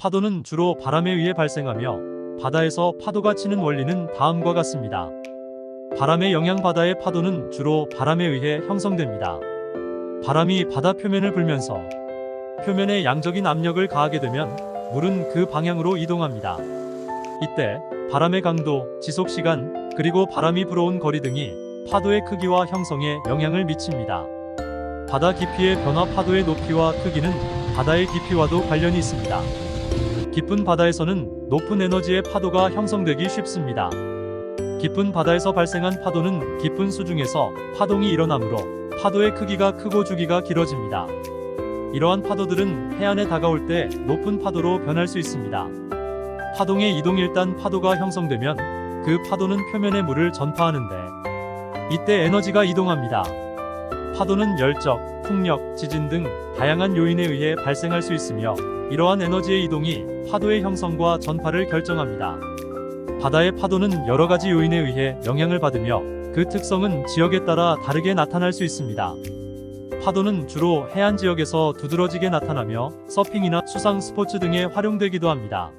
파도는 주로 바람에 의해 발생하며 바다에서 파도가 치는 원리는 다음과 같습니다. 바람의 영향 바다의 파도는 주로 바람에 의해 형성됩니다. 바람이 바다 표면을 불면서 표면에 양적인 압력을 가하게 되면 물은 그 방향으로 이동합니다. 이때 바람의 강도, 지속 시간, 그리고 바람이 불어온 거리 등이 파도의 크기와 형성에 영향을 미칩니다. 바다 깊이의 변화 파도의 높이와 크기는 바다의 깊이와도 관련이 있습니다. 깊은 바다에서는 높은 에너지의 파도가 형성되기 쉽습니다. 깊은 바다에서 발생한 파도는 깊은 수중에서 파동이 일어나므로 파도의 크기가 크고 주기가 길어집니다. 이러한 파도들은 해안에 다가올 때 높은 파도로 변할 수 있습니다. 파동의 이동 일단 파도가 형성되면 그 파도는 표면의 물을 전파하는데 이때 에너지가 이동합니다. 파도는 열적, 풍력, 지진 등 다양한 요인에 의해 발생할 수 있으며 이러한 에너지의 이동이 파도의 형성과 전파를 결정합니다. 바다의 파도는 여러 가지 요인에 의해 영향을 받으며 그 특성은 지역에 따라 다르게 나타날 수 있습니다. 파도는 주로 해안 지역에서 두드러지게 나타나며 서핑이나 수상 스포츠 등에 활용되기도 합니다.